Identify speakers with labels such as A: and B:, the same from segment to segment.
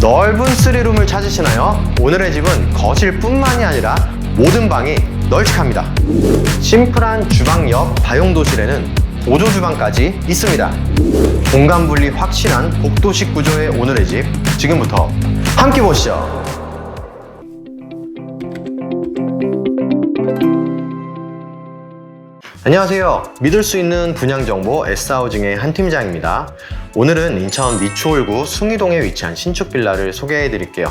A: 넓은 쓰리룸을 찾으시나요? 오늘의 집은 거실뿐만이 아니라 모든 방이 널찍합니다. 심플한 주방 옆 다용도실에는 보조 주방까지 있습니다. 공간 분리 확실한 복도식 구조의 오늘의 집 지금부터 함께 보시죠. 안녕하세요. 믿을 수 있는 분양 정보 S하우징의 한 팀장입니다. 오늘은 인천 미추홀구 숭이동에 위치한 신축 빌라를 소개해 드릴게요.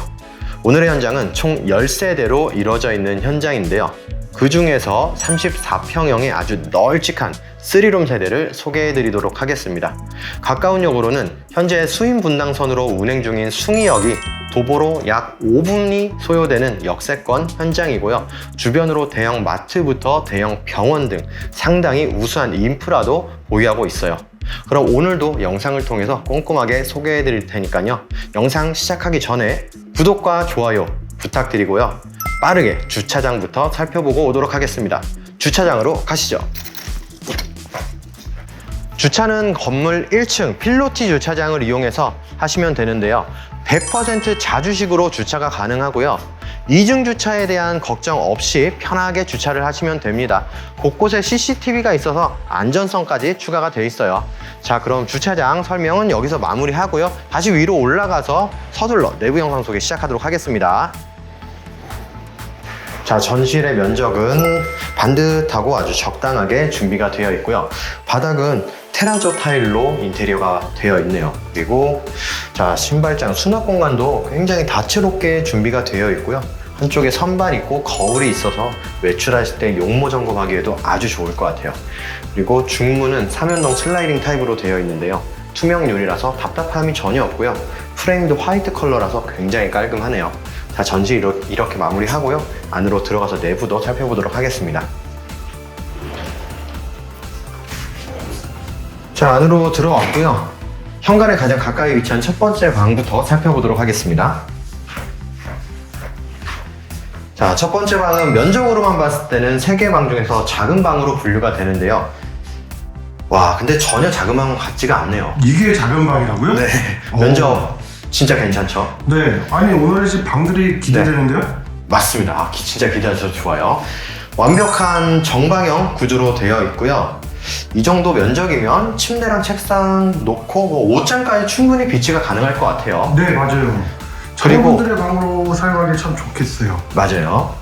A: 오늘의 현장은 총 10세대로 이루어져 있는 현장인데요. 그 중에서 34평형의 아주 널찍한 3룸 세대를 소개해 드리도록 하겠습니다. 가까운 역으로는 현재 수인 분당선으로 운행 중인 숭이역이 도보로 약 5분이 소요되는 역세권 현장이고요. 주변으로 대형 마트부터 대형 병원 등 상당히 우수한 인프라도 보유하고 있어요. 그럼 오늘도 영상을 통해서 꼼꼼하게 소개해 드릴 테니까요. 영상 시작하기 전에 구독과 좋아요 부탁드리고요. 빠르게 주차장부터 살펴보고 오도록 하겠습니다. 주차장으로 가시죠. 주차는 건물 1층 필로티 주차장을 이용해서 하시면 되는데요. 100% 자주식으로 주차가 가능하고요. 이중 주차에 대한 걱정 없이 편하게 주차를 하시면 됩니다. 곳곳에 CCTV가 있어서 안전성까지 추가가 되어 있어요. 자, 그럼 주차장 설명은 여기서 마무리하고요. 다시 위로 올라가서 서둘러 내부 영상 소개 시작하도록 하겠습니다. 자, 전실의 면적은 반듯하고 아주 적당하게 준비가 되어 있고요. 바닥은 테라조 타일로 인테리어가 되어 있네요. 그리고 자, 신발장 수납 공간도 굉장히 다채롭게 준비가 되어 있고요. 한쪽에 선반 있고 거울이 있어서 외출하실 때 용모 점검하기에도 아주 좋을 것 같아요. 그리고 중문은 삼연동 슬라이딩 타입으로 되어 있는데요. 투명 유리라서 답답함이 전혀 없고요. 프레임도 화이트 컬러라서 굉장히 깔끔하네요. 자, 이렇게, 이렇게 마무리하고요. 안으로 들어가서 내부도 살펴보도록 하겠습니다. 자, 안으로 들어왔고요. 현관에 가장 가까이 위치한 첫 번째 방부터 살펴보도록 하겠습니다. 자, 첫 번째 방은 면적으로만 봤을 때는 세 개 방 중에서 작은 방으로 분류가 되는데요. 와, 근데 전혀 작은 방 같지가 않네요.
B: 이게 작은 방이라고요?
A: 네,
B: 어.
A: 면적 진짜 괜찮죠?
B: 네. 아니 오늘의 집 방들이 기대되는데요?
A: 맞습니다. 아, 기- 진짜 기대하셔서 좋아요. 완벽한 정방형 구조로 되어 있고요. 이 정도 면적이면 침대랑 책상 놓고 뭐 옷장까지 충분히 비치가 가능할 것 같아요.
B: 네 맞아요.
A: 그리고-
B: 저분들의 방으로 사용하기 참 좋겠어요.
A: 맞아요.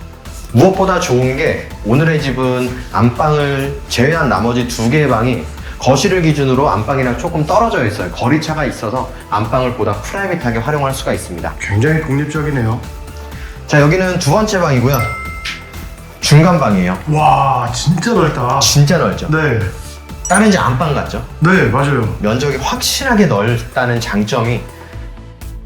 A: 무엇보다 좋은 게 오늘의 집은 안방을 제외한 나머지 두 개의 방이 거실을 기준으로 안방이랑 조금 떨어져 있어요. 거리차가 있어서 안방을 보다 프라이빗하게 활용할 수가 있습니다.
B: 굉장히 독립적이네요.
A: 자, 여기는 두 번째 방이고요. 중간 방이에요.
B: 와 진짜 넓다.
A: 진짜 넓죠?
B: 네.
A: 다른 집 안방 같죠?
B: 네 맞아요.
A: 면적이 확실하게 넓다는 장점이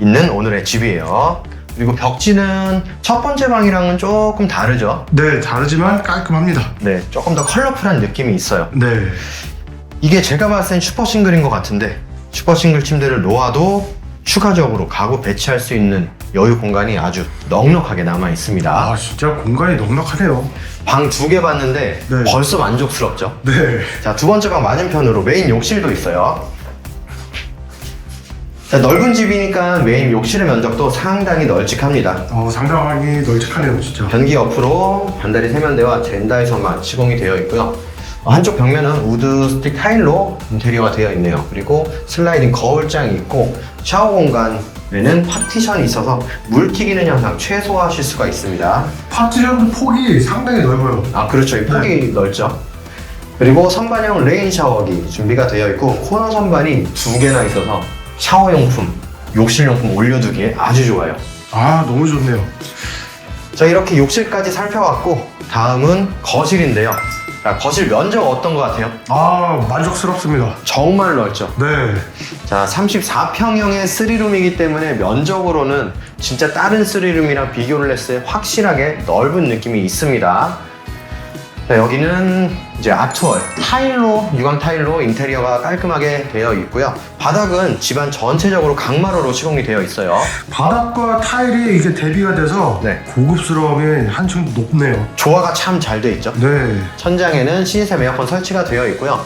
A: 있는 오늘의 집이에요. 그리고 벽지는 첫 번째 방이랑은 조금 다르죠?
B: 네 다르지만 깔끔합니다.
A: 네, 조금 더 컬러풀한 느낌이 있어요.
B: 네.
A: 이게 제가 봤을 땐 슈퍼 싱글인 것 같은데 슈퍼 싱글 침대를 놓아도 추가적으로 가구 배치할 수 있는 여유 공간이 아주 넉넉하게 남아 있습니다.
B: 아 진짜 공간이 넉넉하네요.
A: 방 두 개 봤는데
B: 네.
A: 벌써 만족스럽죠?
B: 네.
A: 자, 두 번째 방 맞은편으로 메인 욕실도 있어요. 자, 넓은 집이니까 메인 욕실의 면적도 상당히 널찍합니다.
B: 어 상당하게 널찍하네요 진짜.
A: 변기 옆으로 반다리 세면대와 젠다에서만 시공이 되어 있고요. 어, 한쪽 벽면은 우드 스틱 타일로 인테리어가 되어 있네요. 그리고 슬라이딩 거울장이 있고 샤워 공간에는 파티션이 있어서 물 튀기는 현상 최소화하실 수가 있습니다.
B: 파티션도 폭이 상당히 넓어요.
A: 아 그렇죠 이 폭이 넓죠 그리고 선반형 레인 샤워기 준비가 되어 있고 코너 선반이 두 개나 있어서 샤워 용품 욕실 용품 올려두기에 아주 좋아요
B: 아 너무 좋네요.
A: 자 이렇게 욕실까지 살펴봤고 다음은 거실인데요 자 거실 면적 어떤 것 같아요?
B: 아 만족스럽습니다.
A: 정말 넓죠
B: 네.
A: 자 34평형의 3룸이기 때문에 면적으로는 진짜 다른 3룸이랑 비교를 했을 때 확실하게 넓은 느낌이 있습니다 자, 여기는 이제 아트월 타일로 유광 타일로 인테리어가 깔끔하게 되어 있고요 바닥은 집안 전체적으로 강마루로 시공이 되어 있어요
B: 바닥과 타일이 이게 대비가 돼서
A: 네.
B: 고급스러움이 한층 높네요.
A: 조화가 참 잘 돼 있죠
B: 네.
A: 천장에는 시스템 에어컨 설치가 되어 있고요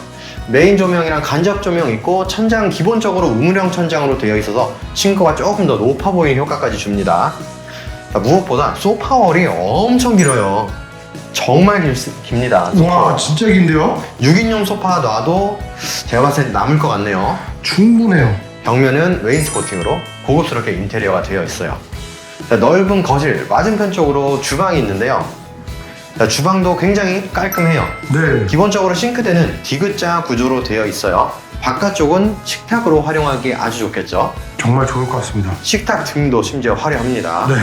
A: 메인 조명이랑 간접 조명 있고 천장 기본적으로 우물형 천장으로 되어 있어서 싱크가 조금 더 높아 보이는 효과까지 줍니다. 자, 무엇보다 소파월이 엄청 길어요. 정말 길, 깁니다.
B: 와. 진짜 긴데요?
A: 6인용 소파 놔도 제가 봤을 때 남을 것 같네요.
B: 충분해요.
A: 벽면은 웨인스코팅으로 고급스럽게 인테리어가 되어 있어요. 자, 넓은 거실 맞은편 쪽으로 주방이 있는데요. 자, 주방도 굉장히 깔끔해요.
B: 네.
A: 기본적으로 싱크대는 디귿자 구조로 되어 있어요. 바깥쪽은 식탁으로 활용하기 아주 좋겠죠.
B: 정말 좋을 것 같습니다.
A: 식탁 등도 심지어 화려합니다.
B: 네.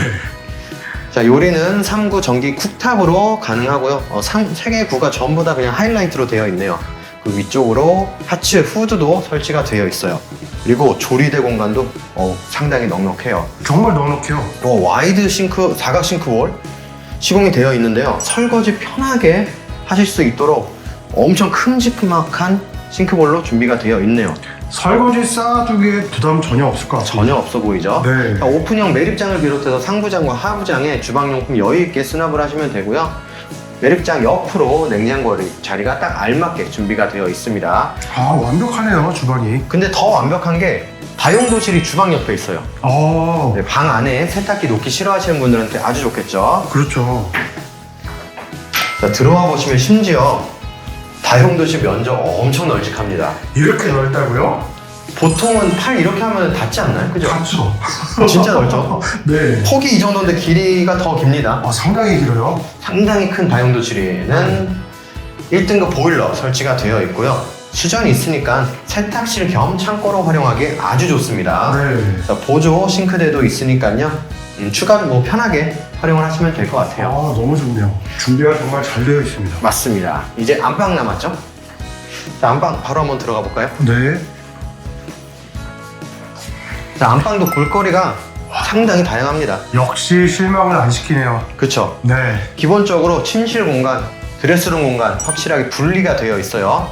A: 자, 요리는 3구 전기 쿡탑으로 가능하고요. 어, 3개 구가 전부 다 그냥 하이라이트로 되어 있네요. 그 위쪽으로 하츠 후드도 설치가 되어 있어요. 그리고 조리대 공간도 어, 상당히 넉넉해요.
B: 정말 넉넉해요.
A: 어, 와이드 싱크, 사각 싱크볼 시공이 되어 있는데요. 설거지 편하게 하실 수 있도록 엄청 큼지막한 싱크볼로 준비가 되어 있네요.
B: 설거지 쌓아두기에 부담 전혀 없을 것 같아요.
A: 전혀 없어 보이죠?
B: 네.
A: 자, 오픈형 매립장을 비롯해서 상부장과 하부장에 주방용품 여유있게 수납을 하시면 되고요. 매립장 옆으로 냉장고 자리가 딱 알맞게 준비가 되어 있습니다.
B: 아 완벽하네요 주방이.
A: 근데 더 완벽한 게 다용도실이 주방 옆에 있어요.
B: 아
A: 네, 방 안에 세탁기 놓기 싫어하시는 분들한테 아주 좋겠죠.
B: 그렇죠.
A: 자, 들어와 보시면 심지어 다용도실 면적 엄청 널찍합니다.
B: 이렇게 넓다고요?
A: 보통은 팔 이렇게 하면 닿지 않나요? 그죠?
B: 그렇죠.
A: 진짜 넓죠?
B: 네.
A: 폭이 이 정도인데 길이가 더 깁니다.
B: 아 상당히 길어요.
A: 상당히 큰 다용도실에는 1등급 보일러 설치가 되어 있고요. 수전이 있으니까 세탁실 겸 창고로 활용하기 아주 좋습니다.
B: 네.
A: 자, 보조 싱크대도 있으니까요. 음, 추가로 뭐 편하게 활용을 하시면
B: 될것아
A: 같아요.
B: 너무 좋네요. 준비가 정말 잘 되어 있습니다.
A: 맞습니다. 이제 안방 남았죠? 자, 안방 바로 한번 들어가 볼까요?
B: 네.
A: 자, 안방도 볼거리가 상당히 다양합니다.
B: 역시 실망을 안 시키네요.
A: 그쵸?
B: 네.
A: 기본적으로 침실 공간, 드레스룸 공간 확실하게 분리가 되어 있어요.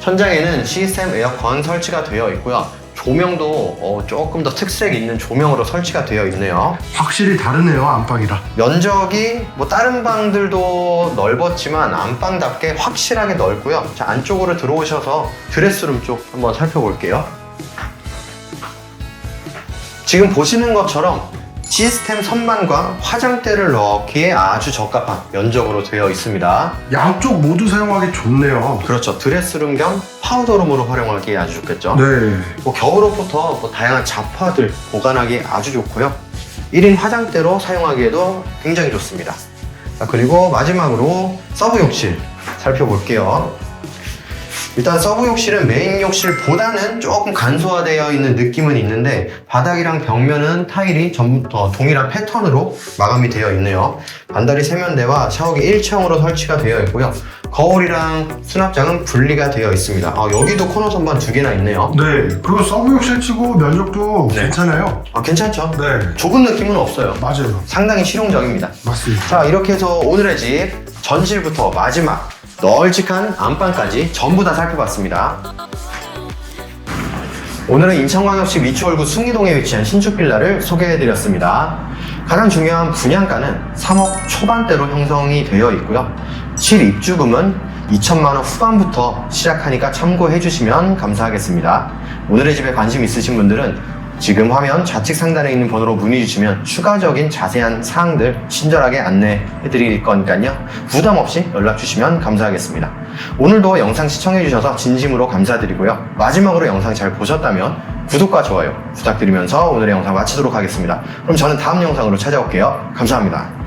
A: 천장에는 시스템 에어컨 설치가 되어 있고요. 조명도 어, 조금 더 특색 있는 조명으로 설치가 되어 있네요.
B: 확실히 다르네요 안방이라.
A: 면적이 뭐 다른 방들도 넓었지만 안방답게 확실하게 넓고요. 자, 안쪽으로 들어오셔서 드레스룸 쪽 한번 살펴볼게요. 지금 보시는 것처럼 시스템 선반과 화장대를 넣기에 아주 적합한 면적으로 되어 있습니다.
B: 양쪽 모두 사용하기 좋네요.
A: 그렇죠. 드레스룸 겸 파우더룸으로 활용하기에 아주 좋겠죠.
B: 네.
A: 뭐 겨울옷부터 뭐 다양한 잡화들 보관하기 아주 좋고요. 1인 화장대로 사용하기에도 굉장히 좋습니다. 자, 그리고 마지막으로 서브 욕실 살펴볼게요. 일단 서브 욕실은 메인 욕실보다는 조금 간소화되어 있는 느낌은 있는데 바닥이랑 벽면은 타일이 전부 다 동일한 패턴으로 마감이 되어 있네요. 반다리 세면대와 샤워기 일체형으로 설치가 되어 있고요. 거울이랑 수납장은 분리가 되어 있습니다. 아, 여기도 코너 선반 두 개나 있네요.
B: 네. 그리고 서브 욕실 치고 면적도
A: 네.
B: 괜찮아요.
A: 아, 괜찮죠?
B: 네.
A: 좁은 느낌은 없어요.
B: 맞아요.
A: 상당히 실용적입니다.
B: 맞습니다.
A: 자, 이렇게 해서 오늘의 집 전실부터 마지막 널찍한 안방까지 전부 다 살펴봤습니다. 오늘은 인천광역시 미추홀구 숭이동에 위치한 신축 빌라를 소개해드렸습니다. 가장 중요한 분양가는 3억 초반대로 형성이 되어 있고요. 실입주금은 2천만 원 후반부터 시작하니까 참고해 주시면 감사하겠습니다. 오늘의 집에 관심 있으신 분들은 지금 화면 좌측 상단에 있는 번호로 문의 주시면 추가적인 자세한 사항들 친절하게 안내해 드릴 거니까요. 부담 없이 연락 주시면 감사하겠습니다. 오늘도 영상 시청해 주셔서 진심으로 감사드리고요. 마지막으로 영상 잘 보셨다면 구독과 좋아요 부탁드리면서 오늘의 영상 마치도록 하겠습니다. 그럼 저는 다음 영상으로 찾아올게요. 감사합니다.